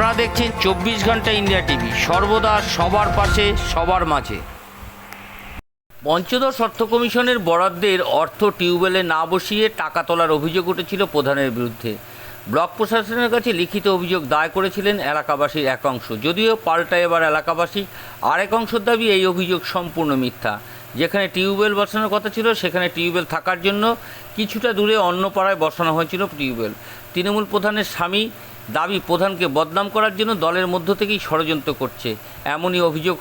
আপনারা দেখছেন চব্বিশ ঘণ্টা ইন্ডিয়া টিভি। সর্বদা সবার পাশে, সবার মাঝে। পঞ্চদশ অর্থ কমিশনের বরাদ্দের অর্থ টিউবওয়েলে না বসিয়ে টাকা তোলার অভিযোগ উঠেছিল প্রধানের বিরুদ্ধে। ব্লক প্রশাসনের কাছে লিখিত অভিযোগ দায় করেছিলেন এলাকাবাসীর এক অংশ। যদিও পাল্টা এবার এলাকাবাসী আরেক অংশের দাবি, এই অভিযোগ সম্পূর্ণ মিথ্যা। যেখানে টিউবওয়েল বসানোর কথা ছিল, সেখানে টিউবওয়েল থাকার জন্য কিছুটা দূরে অন্য পাড়ায় বসানো হয়েছিল টিউবওয়েল। তৃণমূল প্রধানের স্বামী দাবি প্রধানকে বদনাম করার জন্য দলের মধ্য থেকেই ষড়যন্ত্র করছে। এমনই অভিযোগ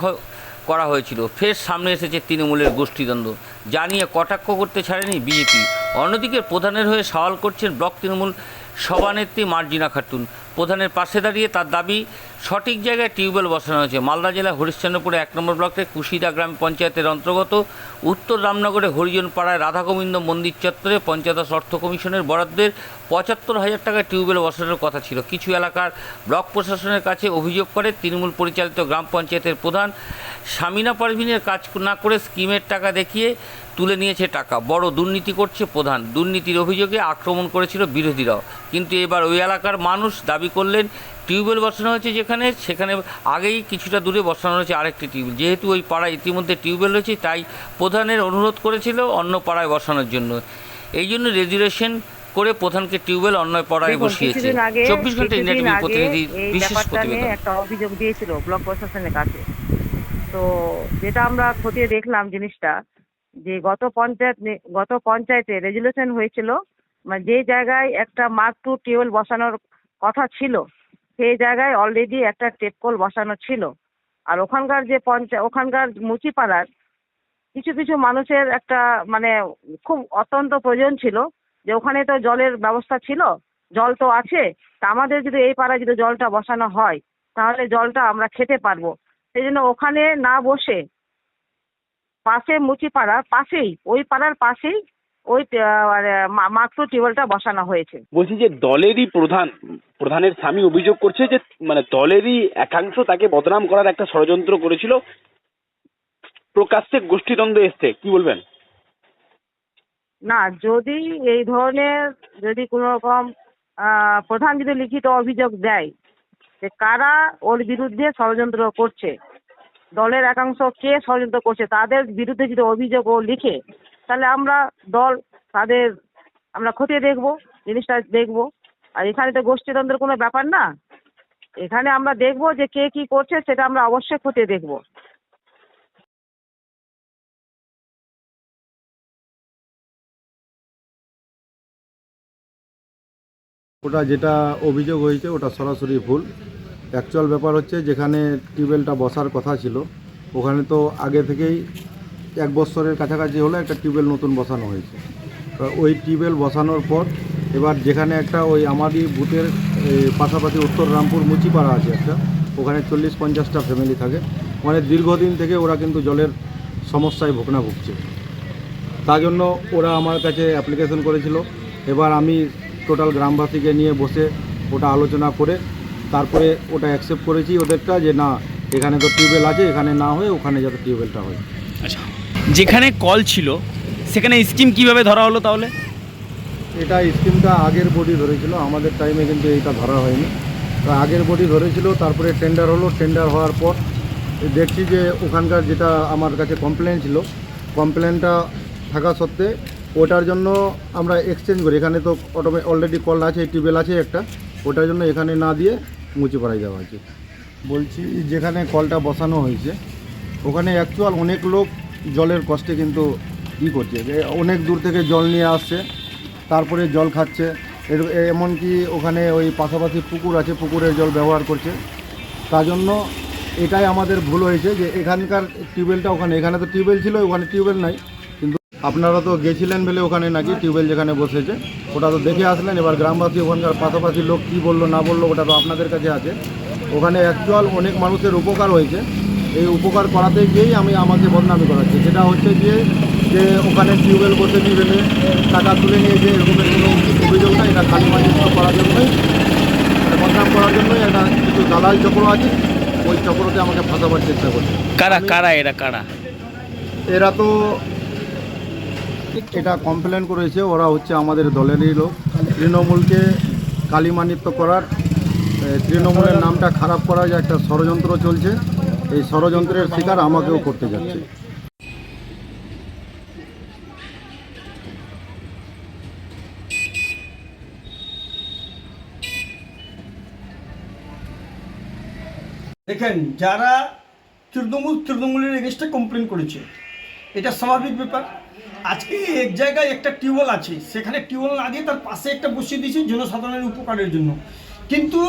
করা হয়েছিল। ফের সামনে এসেছে তৃণমূলের গোষ্ঠীদ্বন্দ্ব। যা নিয়ে কটাক্ষ করতে ছাড়েনি বিজেপি। অন্যদিকে প্রধানের হয়ে সওয়াল করছেন ব্লক তৃণমূল সভানেত্রী মার্জিনা খাতুন। প্রধানের পাশে দাঁড়িয়ে তার দাবি, সঠিক জায়গায় টিউবওয়েল বসানো হয়েছে। মালদা জেলা হরিশ্চন্দ্রপুরে এক নম্বর ব্লকের কুশিদা গ্রাম পঞ্চায়েতের অন্তর্গত উত্তর রামনগরে হরিজন পাড়ায় রাধাগোবিন্দ মন্দির চত্বরে পঞ্চায়েত অর্থ কমিশনের বরাদ্দের পঁচাত্তর হাজার টাকায় টিউবওয়েল বসানোর কথা ছিল। কিছু এলাকার ব্লক প্রশাসনের কাছে অভিযোগ করে তৃণমূল পরিচালিত গ্রাম পঞ্চায়েতের প্রধান সামিনা পারভিনের কাজ না করে স্কিমের টাকা দেখিয়ে তুলে নিয়েছে টাকা। বড় দুর্নীতি করছে প্রধান। দুর্নীতির অভিযোগে আক্রমণ করেছিল বিরোধীরাও। কিন্তু এবার ওই এলাকার মানুষ দাবি করলেন টিউবওয়েল বসানো হয়েছে যেখানে সেখানে আগেই কিছুটা দূরে বসানো হয়েছে আরেকটি টিউবওয়েল। যেহেতু ওই পাড়ায় ইতিমধ্যে টিউবওয়েল রয়েছে তাই প্রধানের অনুরোধ করেছিল অন্য পাড়ায় বসানোর জন্য। এই জন্য রেজুলেশন করে প্রধানকে টিউবওয়েল অন্য পাড়ায় বসিয়েছে। চব্বিশ ঘণ্টা ইন্ডিয়া টিভি প্রতিনিধি বিশেষ প্রতিবেদন। একটা অভিযোগ দিয়েছিল ব্লক প্রশাসনের কাছে। তো যেটা আমরা খতিয়ে দেখলাম জিনিসটা যে গত পঞ্চায়েত গত পঞ্চায়েতে রেজুলেশন হয়েছিল মানে যে জায়গায় একটা মার্ক টু টিউবওয়েল বসানোর কথা ছিল, সেই জায়গায় অলরেডি একটা টেপকল বসানো ছিল। আর ওখানকার যে পঞ্চায়েত ওখানকার মুচিপাড়ার কিছু কিছু মানুষের একটা মানে খুব অত্যন্ত প্রয়োজন ছিল, যে ওখানে তো জলের ব্যবস্থা ছিল, জল তো আছে, তা আমাদের যদি এই পাড়ায় যদি জলটা বসানো হয়, তাহলে জলটা আমরা খেতে পারব। সেই জন্য ওখানে না বসে পাশে মুচিপাড়ার পাশেই ওই পাড়ার পাশেই ওই মাত্র টিউবওয়েলটা বসানো হয়েছে। বলছি যে দলেরই প্রধান প্রধানের স্বামী অভিযোগ করছে যে মানে দলেরই একাংশ তাকে বদনাম করার একটা ষড়যন্ত্র করেছিল। প্রকাশ্যে গোষ্ঠীদ্বন্দ্ব এসছে কি বলবেন? না যদি এই ধরনের যদি কোনো রকম প্রধান যদি লিখিত অভিযোগ দেয় যে কারা ওর বিরুদ্ধে ষড়যন্ত্র করছে দলের একাংশ কে ষড়যন্ত্র করছে, তাদের বিরুদ্ধে যদি অভিযোগ ও লিখে, তাহলে আমরা দল, তাদের আমরা খতিয়ে দেখব, জিনিসটা দেখব। আর এখানে তো গোষ্ঠীদ্বন্দ্বের কোনো ব্যাপার না। এখানে আমরা দেখব যে কে কি করছে, সেটা আমরা অবশ্যই খতিয়ে দেখব। ওটা যেটা অভিযোগ হয়েছে, ওটা সরাসরি ভুল। অ্যাকচুয়াল ব্যাপার হচ্ছে যেখানে টিউবওয়েলটা বসার কথা ছিল, ওখানে তো আগে থেকেই এক বছরের কাছাকাছি হলো একটা টিউবওয়েল নতুন বসানো হয়েছে। ওই টিউবওয়েল বসানোর পর এবার যেখানে একটা ওই আমাদের বুথের পাশাপাশি উত্তর রামপুর মুচিপাড়া আছে একটা, ওখানে চল্লিশ পঞ্চাশটা ফ্যামিলি থাকে। মানে দীর্ঘদিন থেকে ওরা কিন্তু জলের সমস্যায় ভোগনা ভুগছে। তার জন্য ওরা আমার কাছে অ্যাপ্লিকেশন করেছিল। এবার আমি টোটাল গ্রামবাসীকে নিয়ে বসে ওটা আলোচনা করে তারপরে ওটা অ্যাকসেপ্ট করেছি ওদেরটা যে না এখানে তো টিউবওয়েল আছে এখানে না হয়ে ওখানে যাতে টিউবওয়েলটা হয়। আচ্ছা যেখানে কল ছিল সেখানে স্কিম কীভাবে ধরা হলো তাহলে? এটা স্কিমটা আগের বডি ধরেছিল আমাদের টাইমে কিন্তু এইটা ধরা হয়নি। তো আগের বডি ধরেছিল তারপরে টেন্ডার হলো টেন্ডার হওয়ার পর দেখছি যে ওখানকার যেটা আমার কাছে কমপ্লেন ছিল কমপ্লেনটা থাকা সত্ত্বে ওটার জন্য আমরা এক্সচেঞ্জ করি। এখানে তো অটোমে অলরেডি কল আছে টিউবওয়েল আছে একটা ওটার জন্য এখানে না দিয়ে মুচিপাড়ায় যাওয়া হয়েছে। বলছি, যেখানে কলটা বসানো হয়েছে, ওখানে অ্যাকচুয়াল অনেক লোক জলের কষ্টে কিন্তু ই করছে। অনেক দূর থেকে জল নিয়ে আসছে, তারপরে জল খাচ্ছে। এর এমনকি ওখানে ওই পাশাপাশি পুকুর আছে, পুকুরের জল ব্যবহার করছে। তার জন্য এটাই আমাদের ভুল হয়েছে যে এখানকার টিউবওয়েলটা ওখানে, এখানে তো টিউবওয়েল ছিল, ওখানে টিউবওয়েল নাই। আপনারা তো গেছিলেন বলে ওখানে নাকি টিউবওয়েল যেখানে বসেছে ওটা তো দেখে আসলেন এবার গ্রামবাসী ওখানকার পাশাপাশি লোক কী বলল না বলল ওটা তো আপনাদের কাছে আছে। ওখানে অ্যাকচুয়াল অনেক মানুষের উপকার হয়েছে এই উপকার করাতে গিয়েই আমি আমাকে বদনামি করাচ্ছি। যেটা হচ্ছে গিয়ে যে ওখানে টিউবওয়েল বসে নিয়ে গেলে টাকা তুলে নিয়েছে এরকমের কোনো অভিযোগ না এটা খালি মালিত্ব করার জন্যই বদনাম করার জন্যই একটা কিছু দালাল চক্র আছে ওই চক্রতে আমাকে ফাঁসাবার চেষ্টা করছে। কারা কারা এরা কারা? এরা তো এটা কমপ্লেন করেছে, ওরা হচ্ছে আমাদের দলেরই লোক। তৃণমূলকে কালিমানিত্য করার তৃণমূলের নামটা খারাপ করার যে একটা ষড়যন্ত্র চলছে, এই ষড়যন্ত্রের শিকার আমাকেও করতে যাচ্ছে। দেখেন, যারা তৃণমূল, তৃণমূলের এগেনস্টে কমপ্লেন করেছে এটা স্বাভাবিক ব্যাপার। আজকে এক জায়গায় একটা টিউবওয়েল আছে, সেখানে টিউবওয়েল না দিয়ে তার পাশে একটা বসিয়ে দিয়েছে জনসাধারণের উপকারের জন্য। কিন্তু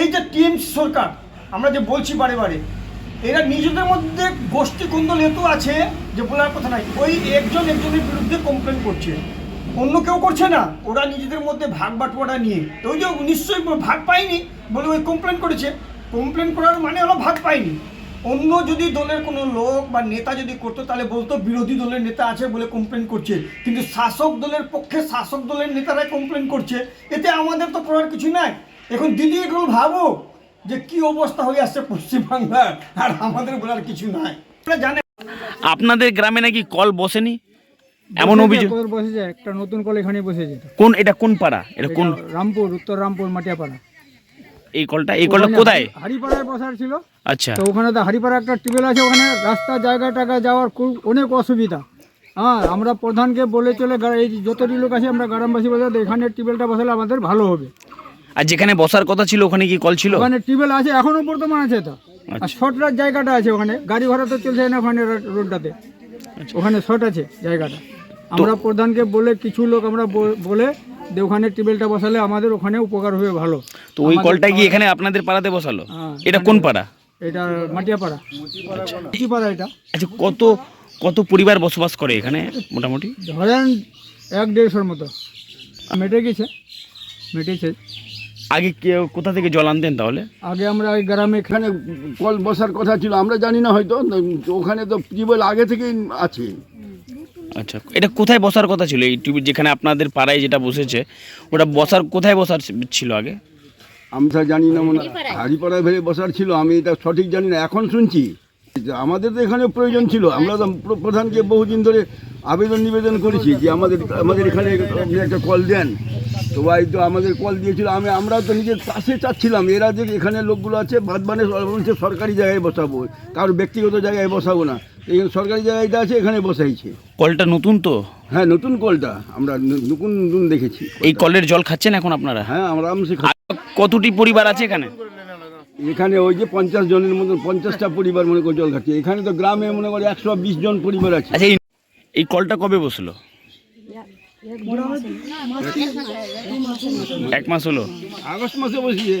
এই যে টিএমসি সরকার, আমরা যে বলছি বারে বারে, এরা নিজেদের মধ্যে গোষ্ঠী কুন্দল এত আছে যে বলার কথা নাই। ওই একজন একজনের বিরুদ্ধে কমপ্লেন করছে। অন্য কেউ করছে না, ওরা নিজেদের মধ্যে ভাগ বাটোয়ারা নিয়ে। ওই যে নিশ্চয়ই ভাগ পায়নি বলে ওই কমপ্লেন করেছে। কমপ্লেন করার মানে হলো ভাগ পায়নি। অন্য যদি দলের কোনো লোক বা নেতা যদি করতো তাহলে বলতো বিরোধী দলের নেতা আছে বলে কমপ্লেন করছে। কিন্তু শাসক দলের পক্ষে শাসক দলের নেতারাই কমপ্লেন করছে। এতে আমাদের তো করার কিছু নাই। এখন দিদি এগুলো ভাবো যে কি অবস্থা হয়ে আসছে পশ্চিমবাংলার। আর আমাদের বলার কিছু নাই। আপনারা জানেন আপনাদের গ্রামে নাকি কল বসেনি? এমন অভিযোগ কল বসেছে একটা নতুন কল এখানে বসেছে। তো। কোন এটা কোন পাড়া? এটা কোন রামপুর উত্তর রামপুর মাটিয়াপাড়া। এই কলটা এই কলটা কোথায়? হাড়িপাড়ায় বসার ছিল। আচ্ছা। তো ওখানে তো হাড়িপাড়া একটা টিউবওয়েল আছে ওখানে রাস্তা জায়গা টাকা যাওয়ার খুব অনেক অসুবিধা। হ্যাঁ আমরা প্রধানকে বলে চলে এই যতটি লোক আছে আমরা গ্রামবাসী বলে এখানে টিউবওয়েলটা বসালে আমাদের ভালো হবে। আর যেখানে বসার কথা ছিল ওখানে কি কল ছিল? ওখানে টিউবওয়েল আছে এখনও বর্তমান আছে তো আর আচ্ছা। শর্টরার জায়গাটা আছে ওখানে গাড়ি ভাড়া তো চলছে না ওখানে রোড- রোডটাতে। আচ্ছা। ওখানে শর্ট আছে জায়গাটা। আমরা প্রধানকে বলে কিছু লোক আমরা বলে যে ওখানে টেবিলটা বসালে আমাদের ওখানে উপকার হবে ভালো। তো ওই কলটা কি এখানে আপনাদের পাড়াতে বসালো? হ্যাঁ, এটা কোন পাড়া? এটা মাটিয়াপাড়া। পাড়া এটা। আচ্ছা কত কত পরিবার বসবাস করে এখানে মোটামুটি? ধরেন এক দেড়শোর মতো। মেটে গেছে মেটেছে। আগে কেউ কোথা থেকে জল আনতেন তাহলে? আগে আমরা ওই গ্রামে এখানে কল বসার কথা ছিল আমরা জানি না হয়তো ওখানে তো টিউবওয়েল আগে থেকেই আছে। আচ্ছা এটা কোথায় বসার কথা ছিল? এই টিউব যেখানে আপনাদের পাড়ায় যেটা বসেছে ওটা বসার কোথায় বসার ছিল আগে? আমি তো জানি না মনে হারিপাড়ায় ভেবে বসার ছিল আমি এটা সঠিক জানি না এখন শুনছি। আমাদের তো এখানে প্রয়োজন ছিল আমরা তো প্রধানকে বহুদিন ধরে আবেদন নিবেদন করেছি যে আমাদের আমাদের এখানে আপনি একটা কল দেন। তো ভাই তো আমাদের কল দিয়েছিল আমি আমরা তো নিজের পাশে চাচ্ছিলাম এরা যে এখানে লোকগুলো আছে বাদ মানে সরকারি জায়গায় বসাবো কারোর ব্যক্তিগত জায়গায় বসাবো না। এখানে সরকারি জায়গাটা আছে এখানে বসাইছে। কলটা নতুন তো? হ্যাঁ নতুন কলটা। আমরা নতুন নতুন দেখেছি এই কলের জল খাচ্ছেন এখন আপনারা? হ্যাঁ আমরা আরামসে খাই। কতটি পরিবার আছে এখানে? এখানে ওই যে পঞ্চাশ জনের মতো পঞ্চাশটা পরিবার মনে করে জল খাচ্ছে। এখানে তো গ্রামে মনে করে একশো বিশ জন পরিবার আছে। আচ্ছা এই কলটা কবে বসল? এক মাস হলো। আগস্ট মাসে বসিয়ে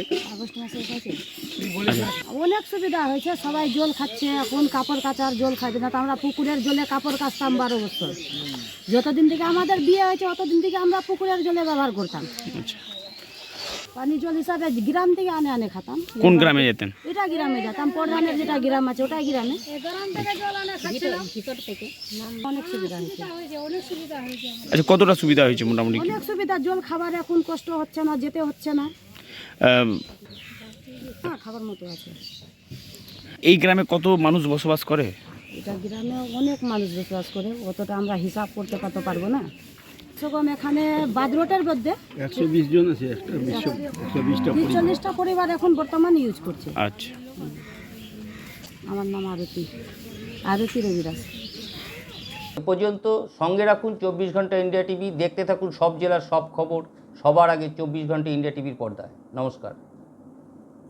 অনেক সুবিধা হয়েছে সবাই জল খাচ্ছে এখন কাপড় কাচার জল খাবে না তো আমরা পুকুরের জলে কাপড় কাচতাম বারো বছর। যতদিন থেকে আমাদের বিয়ে হয়েছে অতদিন থেকে আমরা পুকুরের জলে ব্যবহার করতাম। আচ্ছা। পানি জল হিসাবে গ্রাম থেকে আনে আনে খাতাম। কোন গ্রামে যেতেন? এটা গ্রামে যেতাম প্রধানের যেটা গ্রাম আছে ওটাই গ্রামে। অনেক সুবিধা হয়েছে। আচ্ছা কতটা সুবিধা হয়েছে মোটামুটি? অনেক সুবিধা জল খাবার এখন কষ্ট হচ্ছে না যেতে হচ্ছে না। হ্যাঁ খাবার মতো আছে। এই গ্রামে কত মানুষ বসবাস করে? এটা গ্রামে অনেক মানুষ বসবাস করে অতটা আমরা হিসাব করতে কত পারব না। সেরকম এখানে বাদরোটের মধ্যে। একশো বিশ জন আছে একশো বিশটা তিরিশ চল্লিশটা পরিবার এখন বর্তমান ইউজ করছে। আচ্ছা। আমার নাম আরতি। আরতি রবিদাস। এ পর্যন্ত সঙ্গে রাখুন চব্বিশ ঘণ্টা ইন্ডিয়া টিভি দেখতে থাকুন সব জেলার সব খবর সবার আগে চব্বিশ ঘণ্টা ইন্ডিয়া টিভির পর্দায়। নমস্কার।